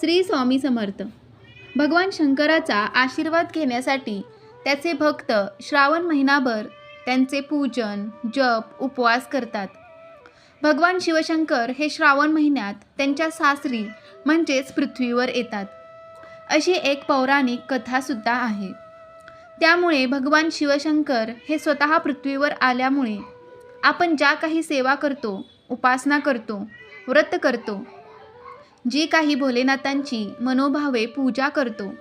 श्री स्वामी समर्थ. भगवान शंकराचा आशीर्वाद घेण्यासाठी त्याचे भक्त श्रावण महिनाभर त्यांचे पूजन जप उपवास करतात. भगवान शिवशंकर हे श्रावण महिन्यात त्यांच्या सासरी म्हणजेच पृथ्वीवर येतात. अशी एक पौराणिक कथासुद्धा आहे. त्यामुळे भगवान शिवशंकर हे स्वतः पृथ्वीवर आल्यामुळे आपण ज्या काही सेवा करतो उपासना करतो व्रत करतो जी काही भोलेनाथांची मनोभावे पूजा करतो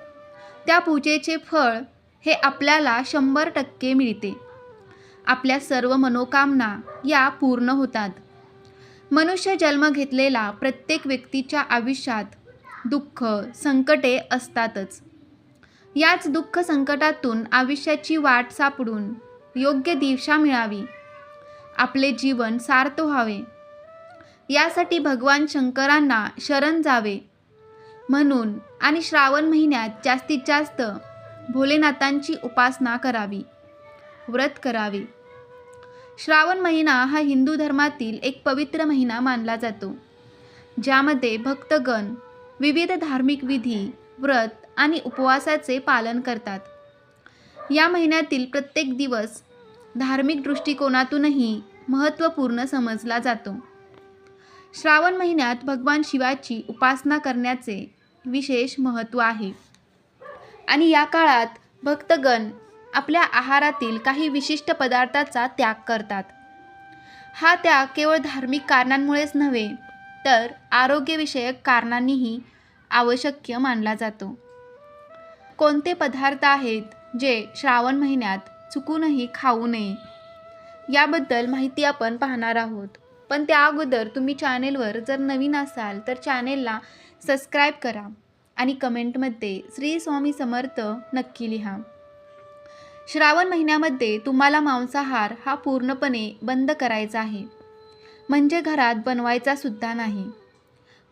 त्या पूजेचे फळ हे आपल्याला शंभर टक्के मिळते. आपल्या सर्व मनोकामना या पूर्ण होतात. मनुष्य जन्म घेतलेला प्रत्येक व्यक्तीच्या आयुष्यात दुःख संकटे असतातच. याच दुःख संकटातून आयुष्याची वाट सापडून योग्य दिशा मिळावी. आपले जीवन सार्थ व्हावे. यासाठी भगवान शंकरांना शरण जावे. म्हणून आणि श्रावण महिन्यात जास्तीत जास्त भोलेनाथांची उपासना करावी. व्रत करावे. श्रावण महिना हा हिंदू धर्मातील एक पवित्र महिना मानला जातो. ज्यामध्ये भक्तगण विविध धार्मिक विधी व्रत आणि उपवासाचे पालन करतात. या महिन्यातील प्रत्येक दिवस धार्मिक दृष्टिकोनातूनही महत्त्वपूर्ण समजला जातो. श्रावण महिन्यात भगवान शिवाची उपासना करण्याचे विशेष महत्त्व आहे. आणि या काळात भक्तगण आपल्या आहारातील काही विशिष्ट पदार्थाचा त्याग करतात. हा त्याग केवळ धार्मिक कारणांमुळेच नव्हे तर आरोग्यविषयक कारणांनीही आवश्यक मानला जातो. कोणते पदार्थ आहेत जे श्रावण महिन्यात चुकूनही खाऊ नये याबद्दल माहिती आपण पाहणार आहोत. पण त्या अगोदर तुम्ही चॅनेलवर जर नवीन असाल तर चॅनेलला सबस्क्राईब करा आणि कमेंटमध्ये श्री स्वामी समर्थ नक्की लिहा. श्रावण महिन्यामध्ये तुम्हाला मांसाहार हा पूर्णपणे बंद करायचा आहे. म्हणजे घरात बनवायचा सुद्धा नाही.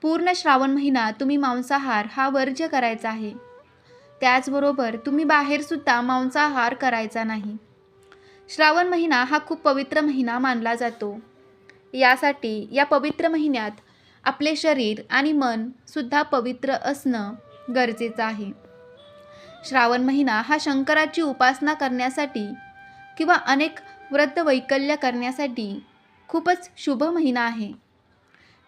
पूर्ण श्रावण महिना तुम्ही मांसाहार हा वर्ज्य करायचा आहे. त्याचबरोबर तुम्ही बाहेरसुद्धा मांसाहार करायचा नाही. श्रावण महिना हा खूप पवित्र महिना मानला जातो. यासाठी या पवित्र महिन्यात आपले शरीर आणि मन सुद्धा पवित्र असणं गरजेचं आहे. श्रावण महिना हा शंकराची उपासना करण्यासाठी किंवा अनेक व्रत वैकल्य करण्यासाठी खूपच शुभ महिना आहे.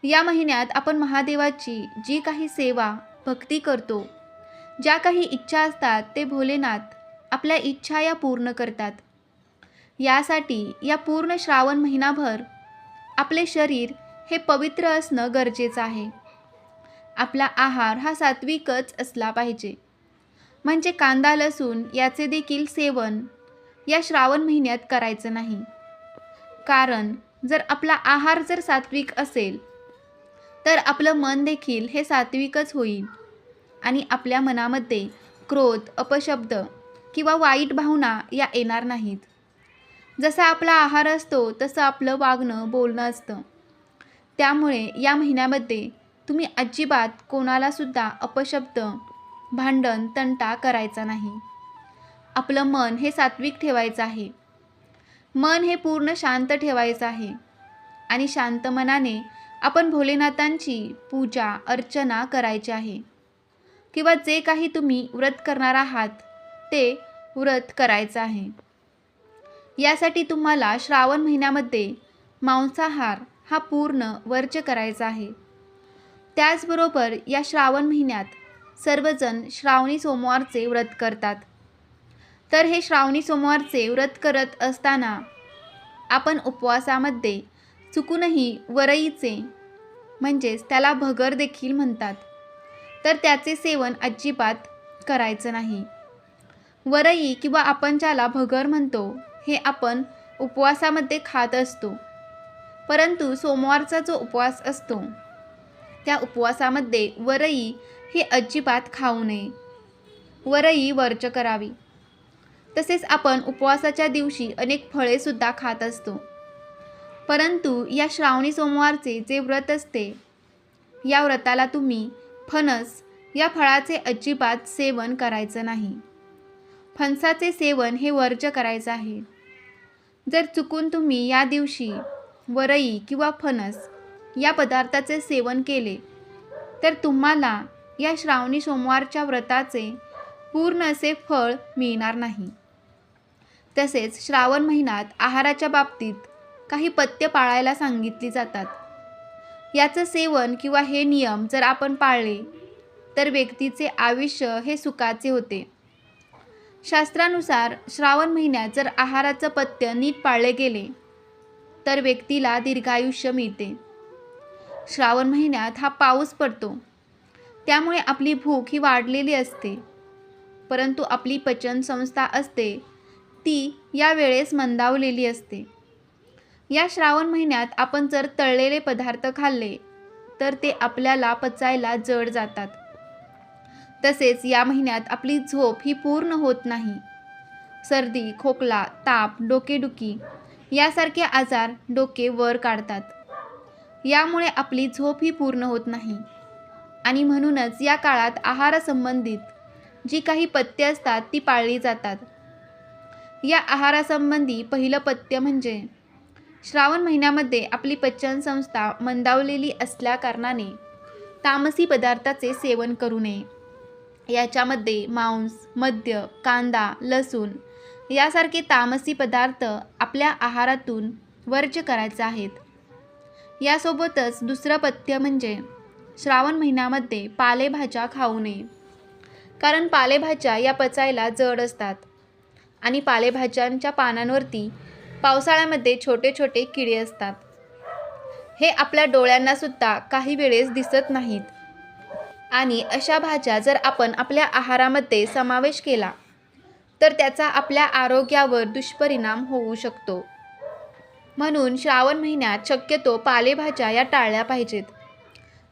या महिन्यात आपण महादेवाची जी काही सेवा भक्ती करतो ज्या काही इच्छा असतात ते भोलेनाथ आपल्या इच्छा या पूर्ण करतात. यासाठी या पूर्ण श्रावण महिनाभर आपले शरीर हे पवित्र असणं गरजेचं आहे. आपला आहार हा सात्विकच असला पाहिजे. म्हणजे कांदा लसूण याचे देखील सेवन या श्रावण महिन्यात करायचं नाही. कारण जर आपला आहार जर सात्विक असेल तर आपलं मन देखील हे सात्विकच होईल. आणि आपल्या मनामध्ये क्रोध अपशब्द किंवा वाईट भावना या येणार नाहीत. जसा आपला आहार असतो तसं आपलं वागणं बोलणं असतं. त्यामुळे या महिन्यामध्ये तुम्ही अजिबात कोणालासुद्धा अपशब्द भांडण तंटा करायचा नाही. आपलं मन हे सात्विक ठेवायचं आहे. मन हे पूर्ण शांत ठेवायचं आहे. आणि शांत मनाने आपण भोलेनाथांची पूजा अर्चना करायची आहे. किंवा जे काही तुम्ही व्रत करणार आहात ते व्रत करायचं आहे. यासाठी तुम्हाला श्रावण महिन्यामध्ये मांसाहार हा पूर्ण वर्ज करायचा आहे. त्याचबरोबर या श्रावण महिन्यात सर्वजण श्रावणी सोमवारचे व्रत करतात. तर हे श्रावणी सोमवारचे व्रत करत असताना आपण उपवासामध्ये चुकूनही वरईचे म्हणजेच त्याला भगर देखील म्हणतात. तर त्याचे सेवन अजिबात करायचं नाही. वरई किंवा आपण ज्याला भगर म्हणतो हे आपण उपवासामध्ये खात असतो. परंतु सोमवारचा जो उपवास असतो त्या उपवासामध्ये वरई हे अजिबात खाऊ नये. वरई वर्ज करावी. तसेच आपण उपवासाच्या दिवशी अनेक फळेसुद्धा खात असतो. परंतु या श्रावणी सोमवारचे जे व्रत असते या व्रताला तुम्ही फणस या फळाचे अजिबात सेवन करायचं नाही. फणसाचे सेवन हे वर्ज करायचं आहे. जर चुकून तुम्ही या दिवशी वरई किंवा फणस या पदार्थाचे सेवन केले तर तुम्हाला या श्रावणी सोमवारच्या व्रताचे पूर्ण असे फळ मिळणार नाही. तसेच श्रावण महिन्यात आहाराच्या बाबतीत काही पथ्य पाळायला सांगितली जातात. याचं सेवन किंवा हे नियम जर आपण पाळले तर व्यक्तीचे आयुष्य हे सुखाचे होते. शास्त्रानुसार श्रावण महिन्यात जर आहाराचं पथ्य नीट पाळले गेले तर व्यक्तीला दीर्घायुष्य मिळते. श्रावण महिन्यात हा पाऊस पडतो. त्यामुळे आपली भूक ही वाढलेली असते. परंतु आपली पचनसंस्था असते ती या वेळेस मंदावलेली असते. या श्रावण महिन्यात आपण जर तळलेले पदार्थ खाल्ले तर ते आपल्याला पचायला जड जातात. तसेच या महिन्यात आपली झोप ही पूर्ण होत नाही. सर्दी खोकला ताप डोकेदुखी यासारखे आजार डोके वर काढतात. यामुळे आपली झोप ही पूर्ण होत नाही. आणि म्हणूनच या काळात आहारासंबंधित जी काही पथ्ये असतात ती पाळली जातात. या आहारासंबंधी पहिलं पथ्य म्हणजे श्रावण महिन्यामध्ये आपली पचनसंस्था मंदावलेली असल्याकारणाने तामसी पदार्थाचे सेवन करू नये. याच्यामध्ये मांस मद्य कांदा लसूण यासारखे तामसी पदार्थ आपल्या आहारातून वर्ज्य करायचे आहेत. यासोबतच दुसरं पथ्य म्हणजे श्रावण महिन्यामध्ये पालेभाज्या खाऊ नये. कारण पालेभाज्या या पचायला जड असतात आणि पालेभाज्यांच्या पानांवरती पावसाळ्यामध्ये छोटे छोटे किडे असतात. हे आपल्या डोळ्यांनासुद्धा काही वेळेस दिसत नाहीत. आणि अशा भाज्या जर आपण आपल्या आहारामध्ये समावेश केला तर त्याचा आपल्या आरोग्यावर दुष्परिणाम होऊ शकतो. म्हणून श्रावण महिन्यात शक्यतो पालेभाज्या या टाळल्या पाहिजेत.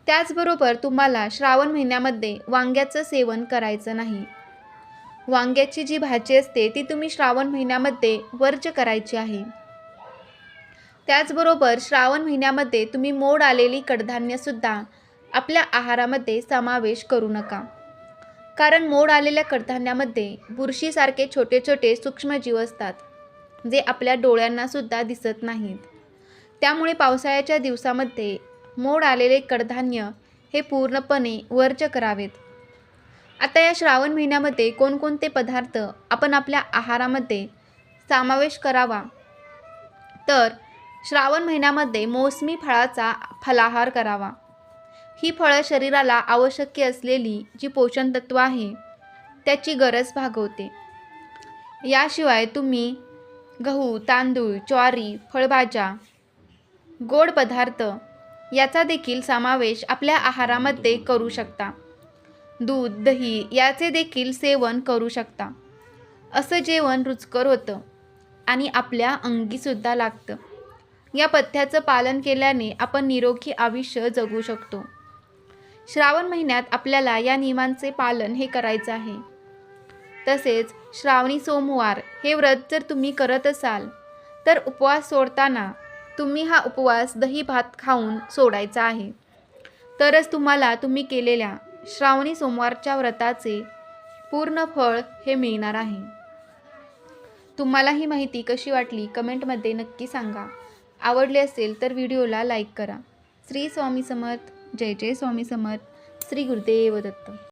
त्याचबरोबर तुम्हाला श्रावण महिन्यामध्ये वांग्याचं सेवन करायचं नाही. वांग्याची जी भाजी असते ती तुम्ही श्रावण महिन्यामध्ये वर्ज करायची आहे. त्याचबरोबर श्रावण महिन्यामध्ये तुम्ही मोड आलेली कडधान्यसुद्धा आपल्या आहारामध्ये समावेश करू नका. कारण मोड आलेल्या कडधान्यामध्ये बुरशीसारखे छोटे छोटे सूक्ष्मजीव असतात जे आपल्या डोळ्यांनासुद्धा दिसत नाहीत. त्यामुळे पावसाळ्याच्या दिवसामध्ये मोड आलेले कडधान्य हे पूर्णपणे वर्ज करावेत. आता या श्रावण महिन्यामध्ये कोणकोणते पदार्थ आपण आपल्या आहारामध्ये समावेश करावा? तर श्रावण महिन्यामध्ये मोसमी फळाचा फलाहार करावा. ही फळं शरीराला आवश्यक असलेली जी पोषण तत्व आहे त्याची गरज भागवते. याशिवाय तुम्ही गहू तांदूळ ज्वारी फळभाज्या गोड पदार्थ याचा देखील समावेश आपल्या आहारामध्ये करू शकता. दूध दही याचे देखील सेवन करू शकता. असं जेवण रुचकर होतं आणि आपल्या अंगीसुद्धा लागतं. या पथ्याचं पालन केल्याने आपण निरोगी आयुष्य जगू शकतो. श्रावण महिन्यात आपल्याला या नियमांचे पालन हे करायचं आहे. तसेच श्रावणी सोमवार हे व्रत जर तुम्ही करत असाल तर उपवास सोडताना तुम्ही हा उपवास दही भात खाऊन सोडायचा आहे. तरच तुम्हाला तुम्ही केलेल्या श्रावणी सोमवारच्या व्रताचे पूर्ण फळ हे मिळणार आहे. तुम्हाला ही माहिती कशी वाटली कमेंटमध्ये नक्की सांगा. आवडले असेल तर व्हिडिओला लाईक करा. श्री स्वामी समर्थ. जय जय स्वामी समर्थ. श्री गुरुदेव दत्त.